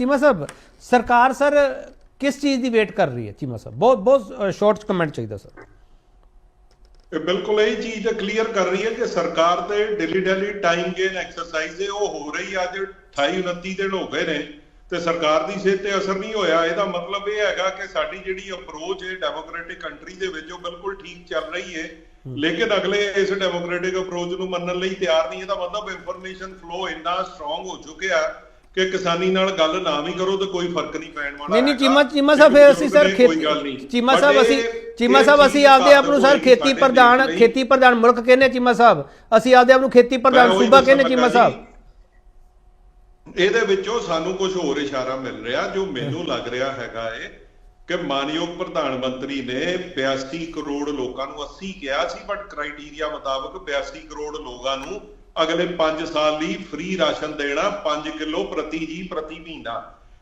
ਚੀਮਾ ਸਾਹਿਬ ਸਰਕਾਰ ਸਰ ਕਿਸ ਚੀਜ਼ ਦੀ ਵੇਟ ਕਰ ਰਹੀ ਹੈ ਚੀਮਾ ਸਾਹਿਬ? ਬਹੁਤ ਬਹੁਤ ਸ਼ਾਰਟ ਕਮੈਂਟ ਚਾਹੀਦਾ ਸਰ। ਇਹ ਬਿਲਕੁਲ ਇਹ ਚੀਜ਼ ਕਲੀਅਰ ਕਰ ਰਹੀ ਹੈ ਕਿ ਸਰਕਾਰ ਤੇ daily daily time gain exercise ਹੈ ਉਹ ਹੋ ਰਹੀ। ਅੱਜ 28 29 ਦਿਨ ਹੋ ਗਏ ਨੇ ਤੇ ਸਰਕਾਰ ਦੀ ਸਿਹਤ ਤੇ ਅਸਰ ਨਹੀਂ ਹੋਇਆ। ਇਹਦਾ ਮਤਲਬ ਇਹ ਹੈਗਾ ਕਿ ਸਾਡੀ ਜਿਹੜੀ ਅਪਰੋਚ ਹੈ ਡੈਮੋਕ੍ਰੈਟਿਕ ਕੰਟਰੀ ਦੇ ਵਿੱਚ ਉਹ ਬਿਲਕੁਲ ਠੀਕ ਚੱਲ ਰਹੀ ਹੈ। ਲੇਕਿਨ ਅਗਲੇ ਇਸ ਡੈਮੋਕ੍ਰੈਟਿਕ ਅਪਰੋਚ ਨੂੰ ਮੰਨਣ ਲਈ ਤਿਆਰ ਨਹੀਂ। ਇਹਦਾ ਮਤਲਬ ਇਨਫੋਰਮੇਸ਼ਨ ਫਲੋ ਇੰਨਾ ਸਟਰੋਂਗ ਹੋ ਚੁੱਕਿਆ ਕਿ ਕਿਸਾਨੀ ਨਾਲ ਗੱਲ ਨਾ ਵੀ ਕਰੋ ਤੇ ਕੋਈ ਫ਼ਰਕ ਨਹੀਂ ਪੈਣ ਵਾਲਾ ਨਹੀਂ ਨਹੀਂ। ਚੀਮਾ ਚੀਮਾ ਸਾਹਿਬ ਫਿਰ ਅਸੀਂ ਸਰ ਖੇਤੀ। ਚੀਮਾ ਸਾਹਿਬ ਅਸੀਂ ਚੀਮਾ ਸਾਹਿਬ ਅਸੀਂ ਆਪਦੇ ਆਪ ਨੂੰ ਸਰ ਖੇਤੀ ਪ੍ਰਧਾਨ। ਖੇਤੀ ਪ੍ਰਧਾਨ ਮੁਲਕ ਕਹਿੰਦੇ ਚੀਮਾ ਸਾਹਿਬ ਅਸੀਂ ਆਪਦੇ ਆਪ ਨੂੰ ਖੇਤੀ ਪ੍ਰਧਾਨ ਸੂਬਾ ਕਹਿੰਦੇ ਚੀਮਾ। ਸਾਹਿਬ ਇਹਦੇ ਵਿੱਚੋਂ ਸਾਨੂੰ ਕੁਝ ਹੋਰ ਇਸ਼ਾਰਾ ਮਿਲ ਰਿਹਾ ਜੋ ਮੈਨੂੰ ਲੱਗ ਰਿਹਾ ਹੈਗਾ ਏ ਕਿ ਮਾਨਯੋਗ ਪ੍ਰਧਾਨ ਮੰਤਰੀ ਨੇ 82 ਕਰੋੜ ਲੋਕਾਂ ਨੂੰ 80 ਕਿਹਾ ਸੀ ਬਟ ਕ੍ਰਾਈਟੇਰੀਆ ਮੁਤਾਬਕ 82 ਕਰੋੜ ਲੋਕਾਂ ਨੂੰ ਅਗਲੇ 5 ਸਾਲ ਲਈ ਫ੍ਰੀ ਰਾਸ਼ਨ ਦੇਣਾ 5 ਕਿਲੋ ਪ੍ਰਤੀ ਜੀ ਪ੍ਰਤੀ ਮਹੀਨਾ।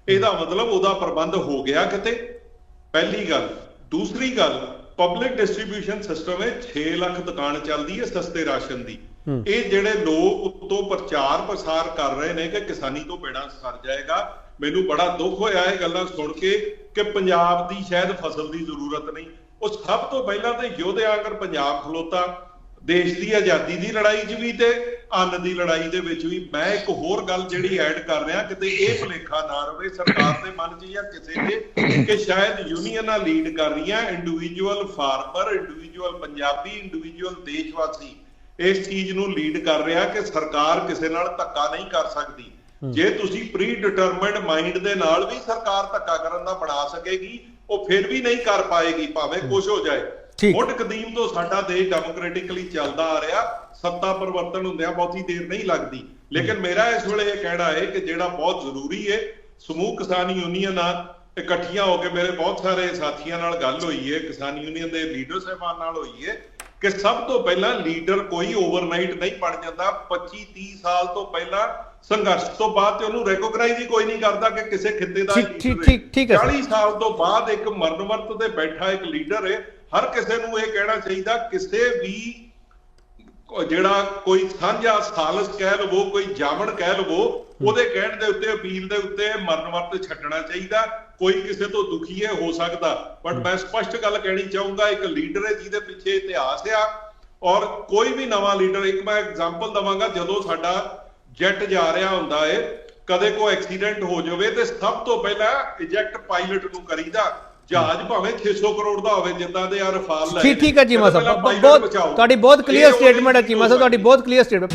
ਇਹਦਾ ਮਤਲਬ ਉਹਦਾ ਪ੍ਰਬੰਧ ਹੋ ਗਿਆ ਕਿਤੇ? ਪਹਿਲੀ ਗੱਲ। ਦੂਸਰੀ ਗੱਲ ਪਬਲਿਕ ਡਿਸਟ੍ਰੀਬਿਊਸ਼ਨ ਸਿਸਟਮ ਹੈ 6 ਲੱਖ ਦੁਕਾਨ ਚੱਲਦੀ ਹੈ ਸਸਤੇ ਰਾਸ਼ਨ ਦੀ। ਇਹ ਜਿਹੜੇ ਲੋਕ ਉੱਤੋਂ ਪ੍ਰਚਾਰ ਪ੍ਰਸਾਰ ਕਰ ਰਹੇ ਨੇ ਕਿ ਕਿਸਾਨੀ ਤੋਂ ਬਿਨਾਂ ਸਰ ਜਾਏਗਾ ਮੈਨੂੰ ਬੜਾ ਦੁੱਖ ਹੋਇਆ ਇਹ ਗੱਲਾਂ ਸੁਣ ਕੇ ਕਿ ਪੰਜਾਬ ਦੀ ਸ਼ਾਇਦ ਫਸਲ ਦੀ ਜ਼ਰੂਰਤ ਨਹੀਂ। ਉਹ ਸਭ ਤੋਂ ਪਹਿਲਾਂ ਤੇ ਯੋਧੇ ਆਂਗਰ ਪੰਜਾਬ ਖਲੋਤਾ ਦੇਸ਼ ਦੀ ਆਜ਼ਾਦੀ ਦੀ ਲੜਾਈ 'ਚ ਵੀ ਤੇ ਅੰਨ ਦੀ ਲੜਾਈ ਦੇ ਵਿੱਚ ਵੀ। ਮੈਂ ਇੱਕ ਹੋਰ ਗੱਲ ਜਿਹੜੀ ਐਡ ਕਰ ਰਿਹਾ ਕਿਤੇ ਇਹ ਭੁਲੇਖਾ ਨਾ ਰਵੇ ਸਰਕਾਰ ਦੇ ਮਨ 'ਚ ਜਾਂ ਕਿਸੇ ਦੇ ਕਿ ਸ਼ਾਇਦ ਯੂਨੀਅਨਾਂ ਲੀਡ ਕਰ ਰਹੀਆਂ individual farmer individual Punjabi individual ਦੇਸ਼ਵਾਸੀ ਇਸ ਚੀਜ਼ ਨੂੰ ਲੀਡ ਕਰ ਰਿਹਾ ਕਿ ਸਰਕਾਰ ਕਿਸੇ ਨਾਲ ਧੱਕਾ ਨਹੀਂ ਕਰ ਸਕਦੀ। ਜੇ ਤੁਸੀਂ ਪ੍ਰੀ ਡਿਟਰਮਾਈਨਡ ਮਾਈਂਡ ਦੇ ਨਾਲ ਵੀ ਸਰਕਾਰ ਧੱਕਾ ਕਰਨ ਦਾ ਬਣਾ ਸਕੇਗੀ ਉਹ ਫਿਰ ਵੀ ਨਹੀਂ ਕਰ ਪਾਏਗੀ ਭਾਵੇਂ ਕੁਝ ਹੋ ਜਾਏ। ਮੁੱਢ ਕਦੀਮ ਤੋਂ ਸਾਡਾ ਦੇਸ਼ ਡੈਮੋਕ੍ਰੈਟਿਕਲੀ ਚੱਲਦਾ ਆ ਰਿਹਾ ਸੱਤਾ ਪਰਿਵਰਤਨ ਹੁੰਦਿਆਂ ਬਹੁਤੀ ਦੇਰ ਨਹੀਂ ਲੱਗਦੀ ਲੇਕਿਨ ਮੇਰਾ ਇਸ ਵੇਲੇ ਇਹ ਕਹਿਣਾ ਹੈ ਕਿ ਜਿਹੜਾ ਬਹੁਤ ਜ਼ਰੂਰੀ ਹੈ ਸਮੂਹ ਕਿਸਾਨ ਯੂਨੀਅਨਾਂ ਇਕੱਠੀਆਂ ਹੋ ਕੇ ਮੇਰੇ ਬਹੁਤ ਸਾਰੇ ਸਾਥੀਆਂ ਨਾਲ ਗੱਲ ਹੋਈ ਹੈ ਕਿਸਾਨ ਯੂਨੀਅਨ ਦੇ ਲੀਡਰ ਸਾਹਿਬਾਨ ਨਾਲ ਹੋਈ ਹੈ ਕਿ ਸਭ ਤੋਂ ਪਹਿਲਾਂ ਲੀਡਰ ਕੋਈ ਓਵਰਨਾਈਟ ਨਹੀਂ ਬਣ ਜਾਂਦਾ 25 30 ਸਾਲ ਤੋਂ ਪਹਿਲਾਂ ਸੰਘਰਸ਼ ਤੋਂ ਬਾਅਦ ਤੇ ਉਹਨੂੰ ਰੈਕੋਗਨਾਈਜ਼ ਹੀ ਕੋਈ ਨਹੀਂ ਕਰਦਾ ਕਿ ਕਿਸੇ ਖਿੱਤੇ ਦਾ ਠੀਕ- ਹੈ। ਠੀਕ- ਠੀਕ ਹੈ ਸਰ। 40 ਸਾਲ ਤੋਂ ਬਾਅਦ ਇੱਕ ਮਰਨ ਵਰਤ ਤੇ ਬੈਠਾ ਇੱਕ ਲੀਡਰ ਹੈ ਹਰ ਕਿਸੇ ਨੂੰ ਇਹ ਕਹਿਣਾ ਚਾਹੀਦਾ ਕਿਸੇ ਵੀ ਜਿਹੜਾ ਕੋਈ ਸਾਂਝਾ ਸਾਲਸ ਕਹਿ ਲਵੋ ਕੋਈ ਜਾਮਣ ਕਹਿ ਲਵੋ ਉਹਦੇ ਕਹਿਣ ਦੇ ਉੱਤੇ ਅਪੀਲ ਦੇ ਉੱਤੇ ਮਰਨ ਵਰਤ ਛੱਡਣਾ ਚਾਹੀਦਾ। ਕੋਈ ਕਿਸੇ ਤੋਂ ਦੁਖੀ ਹੈ ਹੋ ਸਕਦਾ। ਬਟ ਮੈਂ ਸਪਸ਼ਟ ਗੱਲ ਕਹਿਣੀ ਚਾਹੂੰਗਾ ਇੱਕ ਲੀਡਰ ਹੈ ਜਿਹਦੇ ਪਿੱਛੇ ਇਤਿਹਾਸ ਆ ਔਰ ਕੋਈ ਵੀ ਨਵਾਂ ਲੀਡਰ ਇੱਕ ਮੈਂ ਐਗਜ਼ਾਮਪਲ ਦਵਾਂਗਾ ਜਦੋਂ ਸਾਡਾ ਜੈਟ ਜਾ ਰਿਹਾ ਹੁੰਦਾ ਏ ਕਦੇ ਕੋਈ ਐਕਸੀਡੈਂਟ ਹੋ ਜਾਵੇ ਤੇ ਸਭ ਤੋਂ ਪਹਿਲਾਂ ਇਜੈਕਟ ਪਾਇਲਟ ਨੂੰ ਕਰੀਦਾ। ਜਹਾਜ਼ ਭਾਵੇਂ 600 ਕਰੋੜ ਦਾ ਹੋਵੇ ਜਿੱਦਾਂ ਦੇ ਆ ਰਫਾਲ ਲੈ ਠੀਕ ਠੀਕ ਹੈ ਚੀਮਾ ਸਾਹਿਬ ਬਹੁਤ। ਤੁਹਾਡੀ ਬਹੁਤ ਕਲੀਅਰ ਸਟੇਟਮੈਂਟ ਹੈ ਚੀਮਾ ਸਾਹਿਬ ਤੁਹਾਡੀ ਬਹੁਤ ਕਲੀਅਰ ਸਟੇਟਮੈਂਟ